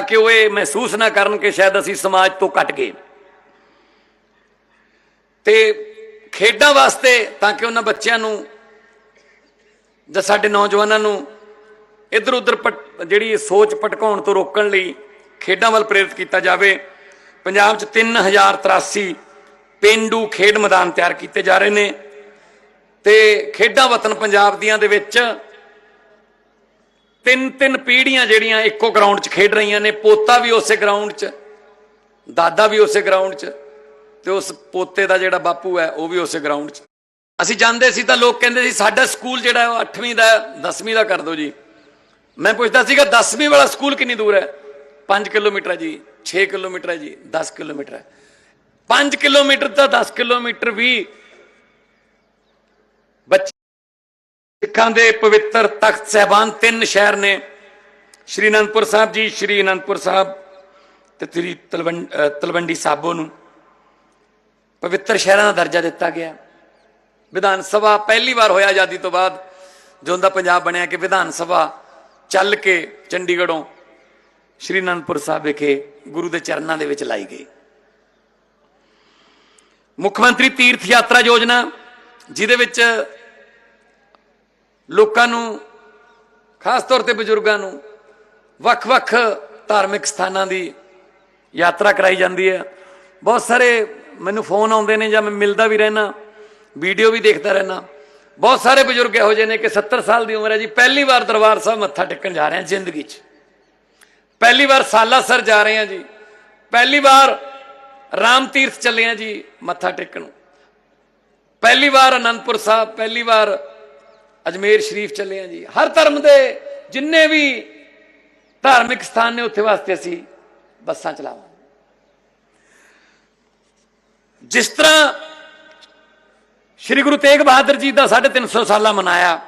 ਕਿ ਉਹ ਇਹ ਮਹਿਸੂਸ ਨਾ ਕਰਨ ਕਿ ਸ਼ਾਇਦ ਅਸੀਂ ਸਮਾਜ ਤੋਂ ਕੱਟ ਗਏ। ਤੇ ਖੇਡਾਂ ਵਾਸਤੇ ਤਾਂ ਕਿ ਉਹਨਾਂ ਬੱਚਿਆਂ ਨੂੰ ਜਾਂ ਸਾਡੇ ਨੌਜਵਾਨਾਂ ਨੂੰ ਇੱਧਰ ਉੱਧਰ ਭਟ- ਜਿਹੜੀ ਸੋਚ ਭਟਕਾਉਣ ਤੋਂ ਰੋਕਣ ਲਈ ਖੇਡਾਂ ਵੱਲ ਪ੍ਰੇਰਿਤ ਕੀਤਾ ਜਾਵੇ। ਪੰਜਾਬ 'ਚ 3083 ਪਿੰਡੂ ਖੇਡ ਮੈਦਾਨ ਤਿਆਰ ਕੀਤੇ ਜਾ ਰਹੇ ਨੇ। ਤੇ ਖੇਡਾਂ ਵਤਨ ਪੰਜਾਬ ਦੀਆਂ ਦੇ ਵਿੱਚ ਤਿੰਨ ਤਿੰਨ ਪੀੜ੍ਹੀਆਂ ਜਿਹੜੀਆਂ ਇੱਕੋ ਗਰਾਊਂਡ 'ਚ ਖੇਡ ਰਹੀਆਂ ਨੇ, ਪੋਤਾ ਵੀ ਉਸੇ ਗਰਾਊਂਡ 'ਚ, ਦਾਦਾ ਵੀ ਉਸੇ ਗਰਾਊਂਡ 'ਚ ਤੇ ਉਸ ਪੋਤੇ ਦਾ ਜਿਹੜਾ ਬਾਪੂ ਹੈ, ਉਹ ਵੀ ਉਸੇ ਗਰਾਊਂਡ 'ਚ। ਅਸੀਂ ਜਾਂਦੇ ਸੀ ਤਾਂ ਲੋਕ ਕਹਿੰਦੇ ਸੀ, ਸਾਡਾ ਸਕੂਲ ਜਿਹੜਾ ਉਹ 8ਵੀਂ ਦਾ 10ਵੀਂ ਦਾ ਕਰ ਦਿਓ ਜੀ। ਮੈਂ ਪੁੱਛਦਾ ਸੀਗਾ 10ਵੀਂ ਵਾਲਾ ਸਕੂਲ ਕਿੰਨੀ ਦੂਰ ਹੈ? 5 ਕਿਲੋਮੀਟਰ ਹੈ ਜੀ 6 ਕਿਲੋਮੀਟਰ ਹੈ ਜੀ 10 ਕਿਲੋਮੀਟਰ ਹੈ। 5 ਕਿਲੋਮੀਟਰ ਤਾਂ 10 ਕਿਲੋਮੀਟਰ ਵੀ ਸਿੱਖਾਂ ਦੇ ਪਵਿੱਤਰ ਤਖਤ ਸਹਿਬਾਨ ਤਿੰਨ ਸ਼ਹਿਰ ਨੇ, ਸ਼੍ਰੀ ਅਨੰਦਪੁਰ ਸਾਹਿਬ ਜੀ, ਸ਼੍ਰੀ ਅਨੰਦਪੁਰ ਸਾਹਿਬ ਤੇ ਸ੍ਰੀ ਤਲਵੰਡ ਤਲਵੰਡੀ ਸਾਬੋ ਨੂੰ। ਪਵਿੱਤਰ ਸ਼ਹਿਰਾਂ ਦਾ ਦਰਜਾ ਦਿੱਤਾ ਗਿਆ। ਵਿਧਾਨ ਸਭਾ ਪਹਿਲੀ ਵਾਰ ਹੋਇਆ ਆਜ਼ਾਦੀ ਤੋਂ ਬਾਅਦ, ਜਦੋਂ ਦਾ ਪੰਜਾਬ ਬਣਿਆ ਕਿ ਵਿਧਾਨ ਸਭਾ ਚੱਲ ਕੇ ਚੰਡੀਗੜ੍ਹੋਂ ਸ਼੍ਰੀ ਅਨੰਦਪੁਰ ਸਾਹਿਬ ਵਿਖੇ ਗੁਰੂ ਦੇ ਚਰਨਾਂ ਦੇ ਵਿੱਚ ਲਾਈ ਗਈ। ਮੁੱਖ ਮੰਤਰੀ ਤੀਰਥ ਯਾਤਰਾ ਯੋਜਨਾ, ਜਿਹਦੇ ਵਿੱਚ ਲੋਕਾਂ ਨੂੰ, ਖਾਸ ਤੌਰ ਤੇ ਬਜ਼ੁਰਗਾਂ ਨੂੰ ਵੱਖ-ਵੱਖ ਧਾਰਮਿਕ ਸਥਾਨਾਂ ਦੀ ਯਾਤਰਾ ਕਰਾਈ ਜਾਂਦੀ ਹੈ। ਬਹੁਤ ਸਾਰੇ ਮੈਨੂੰ ਫੋਨ ਆਉਂਦੇ ਨੇ ਜਾਂ ਮੈਂ ਮਿਲਦਾ ਵੀ ਰਹਿਣਾ ਵੀਡੀਓ ਵੀ ਦੇਖਦਾ ਰਹਿਣਾ ਬਹੁਤ ਸਾਰੇ ਬਜ਼ੁਰਗ ਇਹੋ ਜਿਹੇ ਨੇ ਕਿ 70 ਸਾਲ ਦੀ ਉਮਰ ਹੈ ਜੀ, ਪਹਿਲੀ ਵਾਰ ਦਰਬਾਰ ਸਾਹਿਬ ਮੱਥਾ ਟੇਕਣ ਜਾ ਰਹੇ ਹਾਂ ਜ਼ਿੰਦਗੀ 'ਚ। ਪਹਿਲੀ ਵਾਰ ਸਾਲਾਸਰ ਜਾ ਰਹੇ ਹਾਂ ਜੀ। ਪਹਿਲੀ ਵਾਰ ਰਾਮ ਤੀਰਥ ਚੱਲੇ ਹਾਂ ਜੀ ਮੱਥਾ ਟੇਕਣ ਪਹਿਲੀ ਵਾਰ ਅਨੰਦਪੁਰ ਸਾਹਿਬ, ਪਹਿਲੀ ਵਾਰ ਅਜਮੇਰ ਸ਼ਰੀਫ ਚੱਲੇ ਹਾਂ ਜੀ। ਹਰ ਧਰਮ ਦੇ ਜਿੰਨੇ ਵੀ ਧਾਰਮਿਕ ਸਥਾਨ ਨੇ ਉੱਥੇ ਵਾਸਤੇ ਅਸੀਂ ਬੱਸਾਂ ਚਲਾਵਾਂਗੇ। ਜਿਸ ਤਰ੍ਹਾਂ ਸ੍ਰੀ ਗੁਰੂ ਤੇਗ ਬਹਾਦਰ ਜੀ ਦਾ 350 ਸਾਲਾ ਮਨਾਇਆ,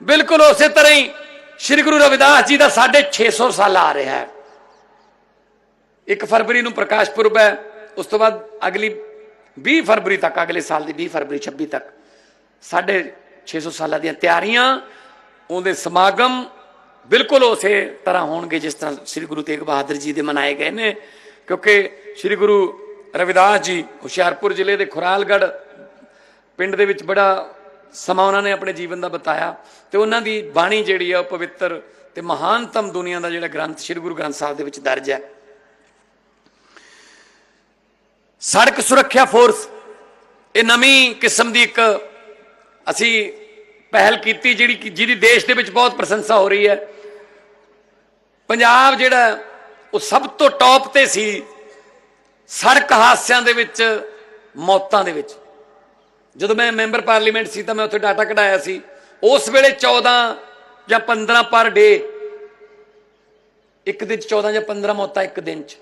ਬਿਲਕੁਲ ਉਸੇ ਤਰ੍ਹਾਂ ਹੀ ਸ੍ਰੀ ਗੁਰੂ ਰਵਿਦਾਸ ਜੀ ਦਾ 650 ਸਾਲ ਆ ਰਿਹਾ ਹੈ। 1 ਫਰਵਰੀ ਨੂੰ ਪ੍ਰਕਾਸ਼ ਪੁਰਬ ਹੈ, ਉਸ ਤੋਂ ਬਾਅਦ ਅਗਲੀ 20 ਫਰਵਰੀ ਤੱਕ, ਅਗਲੇ ਸਾਲ ਦੀ 20 ਫਰਵਰੀ 26 ਤੱਕ ਸਾਡੇ 650 ਸਾਲਾਂ ਦੀਆਂ ਤਿਆਰੀਆਂ, ਉਹਦੇ ਸਮਾਗਮ ਬਿਲਕੁਲ ਉਸੇ ਤਰ੍ਹਾਂ ਹੋਣਗੇ ਜਿਸ ਤਰ੍ਹਾਂ ਸ੍ਰੀ ਗੁਰੂ ਤੇਗ ਬਹਾਦਰ ਜੀ ਦੇ ਮਨਾਏ ਗਏ ਨੇ, ਕਿਉਂਕਿ ਸ੍ਰੀ ਗੁਰੂ ਰਵਿਦਾਸ ਜੀ ਹੁਸ਼ਿਆਰਪੁਰ ਜ਼ਿਲ੍ਹੇ ਦੇ ਖੁਰਾਲਗੜ੍ਹ ਪਿੰਡ ਦੇ ਵਿੱਚ ਬੜਾ ਸਮਾਂ ਉਹਨਾਂ ਨੇ ਆਪਣੇ ਜੀਵਨ ਦਾ ਬਤਾਇਆ ਤੇ ਉਹਨਾਂ ਦੀ ਬਾਣੀ ਜਿਹੜੀ ਆ ਉਹ ਪਵਿੱਤਰ ਤੇ ਮਹਾਨਤਮ ਦੁਨੀਆ ਦਾ ਜਿਹੜਾ ਗ੍ਰੰਥ ਸ੍ਰੀ ਗੁਰੂ ਗ੍ਰੰਥ ਸਾਹਿਬ ਦੇ ਵਿੱਚ ਦਰਜ ਹੈ। ਸੜਕ ਸੁਰੱਖਿਆ ਫੋਰਸ, ਇਹ ਨਵੀਂ ਕਿਸਮ ਦੀ ਇੱਕ ਅਸੀਂ ਪਹਿਲ ਕੀਤੀ ਜਿਹੜੀ ਕਿ ਜਿਹਦੀ ਦੇਸ਼ ਦੇ ਵਿੱਚ ਬਹੁਤ ਪ੍ਰਸ਼ੰਸਾ ਹੋ ਰਹੀ ਹੈ। ਪੰਜਾਬ ਜਿਹੜਾ ਉਹ ਸਭ ਤੋਂ ਟੌਪ ਤੇ ਸੀ ਸੜਕ ਹਾਦਸਿਆਂ ਦੇ ਵਿੱਚ, ਮੌਤਾਂ ਦੇ ਵਿੱਚ। ਜਦੋਂ ਮੈਂ ਮੈਂਬਰ ਪਾਰਲੀਮੈਂਟ ਸੀ ਤਾਂ ਮੈਂ ਉੱਥੇ ਡਾਟਾ ਕਢਾਇਆ ਸੀ। ਉਸ ਵੇਲੇ 14 ਜਾਂ 15 ਪਰ ਡੇ। ਇੱਕ ਦਿਨ 'ਚ 14 ਜਾਂ 15 ਮੌਤਾਂ ਇੱਕ ਦਿਨ 'ਚ।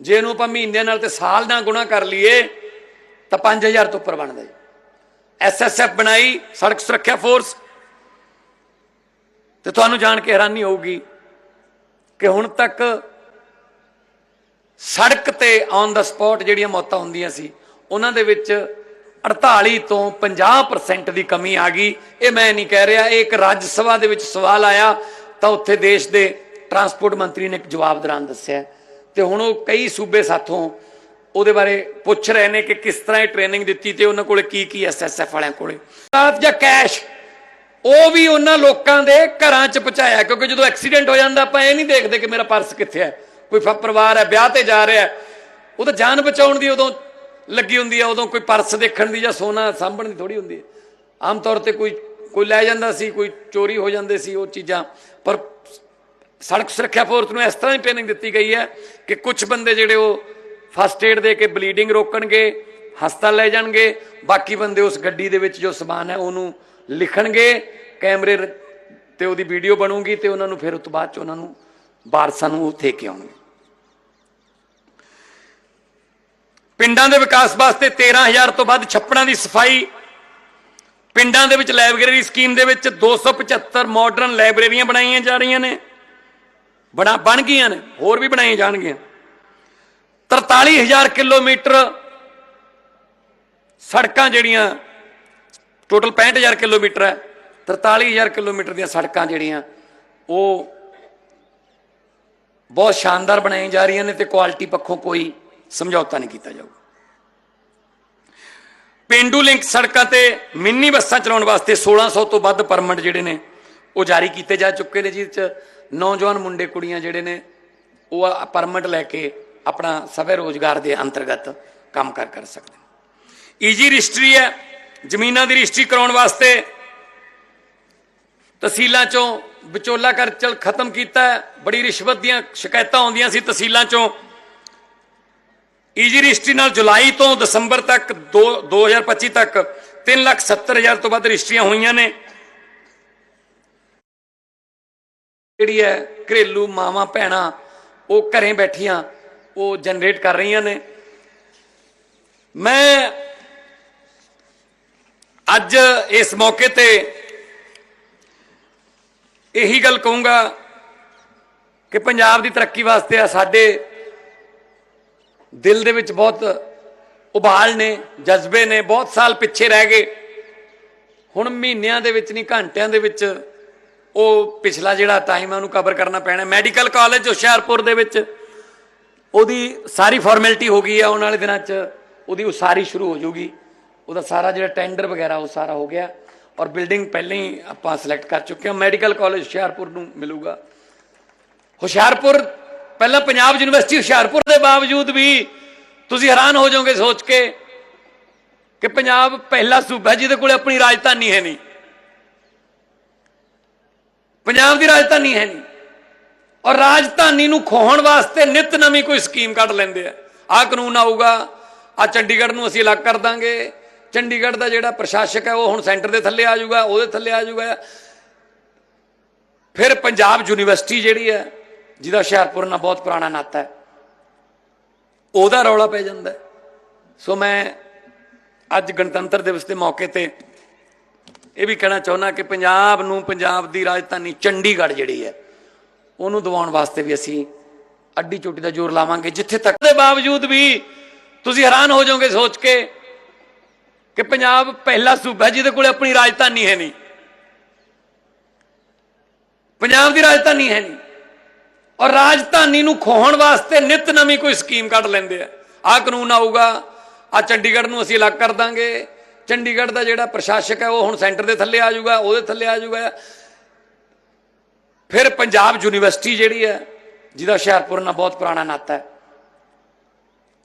ਜੇ ਇਹਨੂੰ ਆਪਾਂ ਮਹੀਨਿਆਂ ਨਾਲ ਤੇ ਸਾਲ ਨਾਲ ਗੁਣਾ ਕਰ ਲਈਏ, ਤਾਂ 5000 ਤੋਂ ਉੱਪਰ ਬਣਦਾ ਜੀ। ਐਸਐਸਐਫ ਬਣਾਈ, ਸੜਕ ਸੁਰੱਖਿਆ ਫੋਰਸ ਤੇ ਤੁਹਾਨੂੰ ਜਾਣ ਕੇ ਹੈਰਾਨੀ ਹੋਊਗੀ ਕਿ ਹੁਣ ਤੱਕ ਸੜਕ ਤੇ ਔਨ ਦਾ ਸਪੌਟ ਜਿਹੜੀਆਂ ਮੌਤਾਂ ਹੁੰਦੀਆਂ ਸੀ, ਉਹਨਾਂ ਦੇ ਵਿੱਚ 48 ਤੋਂ 50% ਦੀ ਕਮੀ ਆ ਗਈ। ਇਹ ਮੈਂ ਨਹੀਂ ਕਹਿ ਰਿਹਾ, ਇਹ ਇੱਕ ਰਾਜ ਸਭਾ ਦੇ ਵਿੱਚ ਸਵਾਲ ਆਇਆ, ਤਾਂ ਉੱਥੇ ਦੇਸ਼ ਦੇ ਟਰਾਂਸਪੋਰਟ ਮੰਤਰੀ ਨੇ ਇੱਕ ਜਵਾਬ ਦੌਰਾਨ ਦੱਸਿਆ। ਤੇ ਹੁਣ ਉਹ ਕਈ ਸੂਬੇ ਸਾਥੋਂ ਉਹਦੇ ਬਾਰੇ ਪੁੱਛ ਰਹੇ ਨੇ ਕਿ ਕਿਸ ਤਰ੍ਹਾਂ ਇਹ ਟ੍ਰੇਨਿੰਗ ਦਿੱਤੀ ਤੇ ਉਹਨਾਂ ਕੋਲੇ ਕੀ ਕੀ ਐਸਐਸਐਫ ਵਾਲਿਆਂ ਕੋਲੇ। ਰਾਤ ਜਾਂ ਕੈਸ਼ ਉਹ ਵੀ ਉਹਨਾਂ ਲੋਕਾਂ ਦੇ ਘਰਾਂ 'ਚ ਪਹੁੰਚਾਇਆ ਕਿਉਂਕਿ ਜਦੋਂ ਐਕਸੀਡੈਂਟ ਹੋ ਜਾਂਦਾ ਆਪਾਂ ਇਹ ਨਹੀਂ ਦੇਖਦੇ ਕਿ ਮੇਰਾ ਪਰਸ ਕਿੱਥੇ ਹੈ ਕੋਈ ਪਰਿਵਾਰ ਹੈ ਵਿਆਹ ਤੇ ਜਾ ਰਿਹਾ ਹੈ, ਉਹ ਤਾਂ ਜਾਨ ਬਚਾਉਣ ਦੀ ਉਦੋਂ ਲੱਗੀ ਹੁੰਦੀ ਹੈ ਉਦੋਂ ਕੋਈ ਪਰਸ ਦੇਖਣ ਦੀ ਜਾਂ ਸੋਨਾ ਸਾਂਭਣ ਦੀ ਥੋੜੀ ਹੁੰਦੀ ਹੈ ਆਮ ਤੌਰ ਤੇ ਕੋਈ ਕੋਈ ਲੈ ਜਾਂਦਾ ਸੀ ਕੋਈ ਚੋਰੀ ਹੋ ਜਾਂਦੇ ਸੀ ਉਹ ਚੀਜ਼ਾਂ। ਪਰ ਸੜਕ ਸੁਰੱਖਿਆ ਫੋਰਸ ਨੂੰ ਇਸ ਤਰ੍ਹਾਂ ਹੀ ਟ੍ਰੇਨਿੰਗ ਦਿੱਤੀ ਗਈ ਹੈ ਕਿ ਕੁਝ ਬੰਦੇ ਜਿਹੜੇ ਉਹ ਫਸਟ ਏਡ ਦੇ ਕੇ ਬਲੀਡਿੰਗ ਰੋਕਣਗੇ, ਹਸਪਤਾਲ ਲੈ ਜਾਣਗੇ, ਬਾਕੀ ਬੰਦੇ ਉਸ ਗੱਡੀ ਦੇ ਵਿੱਚ ਜੋ ਸਮਾਨ ਹੈ ਉਹਨੂੰ ਲਿਖਣਗੇ, ਕੈਮਰੇ ਤੇ ਉਹਦੀ ਵੀਡੀਓ ਬਣੂਗੀ ਤੇ ਉਹਨਾਂ ਨੂੰ ਫਿਰ ਉਸ ਤੋਂ ਬਾਅਦ ਚ ਉਹਨਾਂ ਨੂੰ ਵਾਰਸਾਂ ਨੂੰ ਉੱਥੇ ਕੇ ਆਉਣਗੇ। ਪਿੰਡਾਂ ਦੇ ਵਿਕਾਸ ਵਾਸਤੇ 13000 ਤੋਂ ਵੱਧ ਛੱਪੜਾਂ ਦੀ ਸਫ਼ਾਈ, ਪਿੰਡਾਂ ਦੇ ਵਿੱਚ ਲਾਇਬ੍ਰੇਰੀ ਸਕੀਮ ਦੇ ਵਿੱਚ 275 ਮਾਡਰਨ ਲਾਇਬ੍ਰੇਰੀਆਂ ਬਣਾਈਆਂ ਜਾ ਰਹੀਆਂ ਨੇ, ਬਣਾ, ਬਣ ਗਈਆਂ ਨੇ, ਹੋਰ ਵੀ ਬਣਾਈਆਂ ਜਾਣਗੀਆਂ। 43000 ਕਿਲੋਮੀਟਰ ਸੜਕਾਂ ਜਿਹੜੀਆਂ, ਟੋਟਲ 65000 ਕਿਲੋਮੀਟਰ ਹੈ। 43000 ਕਿਲੋਮੀਟਰ ਦੀਆਂ ਸੜਕਾਂ ਜਿਹੜੀਆਂ, ਉਹ ਬਹੁਤ ਸ਼ਾਨਦਾਰ ਬਣਾਈਆਂ ਜਾ ਰਹੀਆਂ ਨੇ ਤੇ ਕੁਆਲਿਟੀ ਪੱਖੋਂ ਕੋਈ ਸਮਝੌਤਾ ਨਹੀਂ ਕੀਤਾ ਜਾਊਗਾ। ਪਿੰਡੂ ਲਿੰਕ ਸੜਕਾਂ ਤੇ ਮਿੰਨੀ ਬੱਸਾਂ ਚਲਾਉਣ ਵਾਸਤੇ 1600 ਤੋਂ ਵੱਧ ਪਰਮਿਟ ਜਿਹੜੇ ਨੇ, ਉਹ ਜਾਰੀ ਕੀਤੇ ਜਾ ਚੁੱਕੇ ਨੇ ਜਿਹਦੇ ਚ ਨੌਜਵਾਨ ਮੁੰਡੇ ਕੁੜੀਆਂ ਜਿਹੜੇ ਨੇ, ਉਹ ਪਰਮਿਟ ਲੈ ਕੇ ਆਪਣਾ ਸਵੈ ਰੋਜ਼ਗਾਰ ਦੇ ਅੰਤਰਗਤ ਕੰਮ ਕਰ ਕਰ ਸਕਦੇ ਈਜੀ ਰਜਿਸਟਰੀ ਹੈ, ਜ਼ਮੀਨਾਂ ਦੀ ਰਜਿਸਟਰੀ ਕਰਾਉਣ ਵਾਸਤੇ ਤਹਿਸੀਲਾਂ ਚੋਂ ਵਿਚੋਲਾ ਕਰ ਚਲ ਖਤਮ ਕੀਤਾ ਹੈ ਬੜੀ ਰਿਸ਼ਵਤ ਦੀਆਂ ਸ਼ਿਕਾਇਤਾਂ ਆਉਂਦੀਆਂ ਸੀ ਤਹਿਸੀਲਾਂ ਚੋਂ। ਈਜੀ ਰਜਿਸਟਰੀ ਨਾਲ ਜੁਲਾਈ ਤੋਂ ਦਸੰਬਰ ਤੱਕ, ਦੋ- 2025 ਤੱਕ 370000 ਤੋਂ ਵੱਧ ਰਜਿਸਟਰੀਆਂ ਹੋਈਆਂ ਨੇ। ਜਿਹੜੀ ਹੈ ਘਰੇਲੂ ਮਾਵਾਂ ਭੈਣਾਂ ਉਹ ਘਰੇ ਬੈਠੀਆਂ ਉਹ ਜਨਰੇਟ ਕਰ ਰਹੀਆਂ ਨੇ। ਮੈਂ ਅੱਜ ਇਸ ਮੌਕੇ ਤੇ ਇਹੀ ਗੱਲ ਕਹੂੰਗਾ ਕਿ ਪੰਜਾਬ ਦੀ ਤਰੱਕੀ ਵਾਸਤੇ ਆ ਸਾਡੇ ਦਿਲ ਦੇ ਵਿੱਚ ਬਹੁਤ ਉਬਾਲ ਨੇ, ਜਜ਼ਬੇ ਨੇ, ਬਹੁਤ ਸਾਲ ਪਿੱਛੇ ਰਹਿ ਗਏ। ਹੁਣ ਮਹੀਨਿਆਂ ਦੇ ਵਿੱਚ ਨਹੀਂ, ਘੰਟਿਆਂ ਦੇ ਵਿੱਚ ਉਹ ਪਿਛਲਾ ਜਿਹੜਾ ਟਾਈਮ ਹੈ ਉਹਨੂੰ ਕਵਰ ਕਰਨਾ ਪੈਣਾ। ਮੈਡੀਕਲ ਕਾਲਜ ਹੁਸ਼ਿਆਰਪੁਰ ਦੇ ਵਿੱਚ ਉਹਦੀ ਸਾਰੀ ਫਾਰਮੈਲਿਟੀ ਹੋ ਗਈ ਹੈ, ਆਉਣ ਵਾਲੇ ਦਿਨਾਂ 'ਚ ਉਹਦੀ ਉਸਾਰੀ ਸ਼ੁਰੂ ਹੋ ਜਾਊਗੀ। ਉਹਦਾ ਸਾਰਾ ਜਿਹੜਾ ਟੈਂਡਰ ਵਗੈਰਾ, ਉਹ ਸਾਰਾ ਹੋ ਗਿਆ। ਔਰ ਬਿਲਡਿੰਗ ਪਹਿਲਾਂ ਹੀ ਆਪਾਂ ਸਿਲੈਕਟ ਕਰ ਚੁੱਕੇ ਹਾਂ। ਮੈਡੀਕਲ ਕਾਲਜ ਹੁਸ਼ਿਆਰਪੁਰ ਨੂੰ ਮਿਲੂਗਾ। ਹੁਸ਼ਿਆਰਪੁਰ, ਪਹਿਲਾਂ ਪੰਜਾਬ ਯੂਨੀਵਰਸਿਟੀ ਹੁਸ਼ਿਆਰਪੁਰ ਦੇ ਬਾਵਜੂਦ ਵੀ ਤੁਸੀਂ ਹੈਰਾਨ ਹੋ ਜਾਓਗੇ ਸੋਚ ਕੇ ਕਿ ਪੰਜਾਬ ਪਹਿਲਾ ਸੂਬਾ ਜਿਹਦੇ ਕੋਲ ਆਪਣੀ ਰਾਜਧਾਨੀ ਹੈ ਨਹੀਂ। ਪੰਜਾਬ ਦੀ ਰਾਜਧਾਨੀ ਹੈ ਨਹੀਂ। ਔਰ ਰਾਜਧਾਨੀ ਨੂੰ ਖੋਹਣ ਵਾਸਤੇ ਨਿਤ ਨਵੀਂ ਕੋਈ ਸਕੀਮ ਕੱਢ ਲੈਂਦੇ ਆ। ਆਹ ਕਾਨੂੰਨ ਆਊਗਾ ਆ ਚੰਡੀਗੜ੍ਹ ਨੂੰ ਅਸੀਂ ਅਲੱਗ ਕਰ ਦਾਂਗੇ। ਚੰਡੀਗੜ੍ਹ ਦਾ ਜਿਹੜਾ ਪ੍ਰਸ਼ਾਸਕ ਹੈ, ਉਹ ਹੁਣ ਸੈਂਟਰ ਦੇ ਥੱਲੇ ਆ ਜਾਊਗਾ, ਉਹਦੇ ਥੱਲੇ ਆ ਜਾਊਗਾ। ਫਿਰ ਪੰਜਾਬ ਯੂਨੀਵਰਸਿਟੀ ਜਿਹੜੀ ਹੈ, ਜਿਹਦਾ ਹੁਸ਼ਿਆਰਪੁਰ ਨਾਲ ਬਹੁਤ ਪੁਰਾਣਾ ਨਾਤਾ ਹੈ, ਉਹਦਾ ਰੌਲਾ ਪੈ ਜਾਂਦਾ ਸੋ ਮੈਂ ਅੱਜ ਗਣਤੰਤਰ ਦਿਵਸ ਦੇ ਮੌਕੇ ਤੇ ਇਹ ਵੀ ਕਹਿਣਾ ਚਾਹੁੰਦਾ ਕਿ ਪੰਜਾਬ ਨੂੰ, ਪੰਜਾਬ ਦੀ ਰਾਜਧਾਨੀ ਚੰਡੀਗੜ੍ਹ ਜਿਹੜੀ ਹੈ ਉਹਨੂੰ ਦਿਵਾਉਣ ਵਾਸਤੇ ਵੀ ਅਸੀਂ ਅੱਡੀ ਚੋਟੀ ਦਾ ਜ਼ੋਰ ਲਾਵਾਂਗੇ, ਜਿੱਥੇ ਤੱਕ ਦੇ ਬਾਵਜੂਦ ਵੀ ਤੁਸੀਂ ਹੈਰਾਨ ਹੋ ਜਾਓਗੇ ਸੋਚ ਕੇ ਕਿ ਪੰਜਾਬ ਪਹਿਲਾ ਸੂਬਾ ਜਿਹਦੇ ਕੋਲੇ ਆਪਣੀ ਰਾਜਧਾਨੀ ਹੈ ਨਹੀਂ। ਪੰਜਾਬ ਦੀ ਰਾਜਧਾਨੀ ਹੈ ਨਹੀਂ। ਔਰ ਰਾਜਧਾਨੀ ਨੂੰ ਖੋਹਣ ਵਾਸਤੇ ਨਿਤ ਨਵੀਂ ਕੋਈ ਸਕੀਮ ਕੱਢ ਲੈਂਦੇ ਆ। ਆਹ ਕਾਨੂੰਨ ਆਊਗਾ ਆ ਚੰਡੀਗੜ੍ਹ ਨੂੰ ਅਸੀਂ ਅਲੱਗ ਕਰ ਦਾਂਗੇ। ਚੰਡੀਗੜ੍ਹ ਦਾ ਜਿਹੜਾ ਪ੍ਰਸ਼ਾਸਕ ਹੈ, ਉਹ ਹੁਣ ਸੈਂਟਰ ਦੇ ਥੱਲੇ ਆ ਜਾਊਗਾ, ਉਹਦੇ ਥੱਲੇ ਆ ਜਾਊਗਾ। ਫਿਰ ਪੰਜਾਬ ਯੂਨੀਵਰਸਿਟੀ ਜਿਹੜੀ ਹੈ, ਜਿਹਦਾ ਹੁਸ਼ਿਆਰਪੁਰ ਨਾਲ ਬਹੁਤ ਪੁਰਾਣਾ ਨਾਤਾ ਹੈ,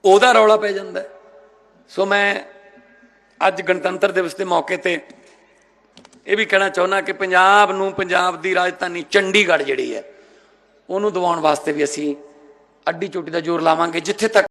ਉਹਦਾ ਰੌਲਾ ਪੈ ਜਾਂਦਾ ਸੋ ਮੈਂ ਅੱਜ ਗਣਤੰਤਰ ਦਿਵਸ ਦੇ ਮੌਕੇ ਤੇ ਇਹ ਵੀ ਕਹਿਣਾ ਚਾਹੁੰਦਾ ਕਿ ਪੰਜਾਬ ਨੂੰ, ਪੰਜਾਬ ਦੀ ਰਾਜਧਾਨੀ ਚੰਡੀਗੜ੍ਹ ਜਿਹੜੀ ਹੈ, ਉਹਨੂੰ ਦਿਵਾਉਣ ਵਾਸਤੇ ਵੀ ਅਸੀਂ ਅੱਡੀ ਚੋਟੀ ਦਾ ਜ਼ੋਰ ਲਾਵਾਂਗੇ, ਜਿੱਥੇ ਤੱਕ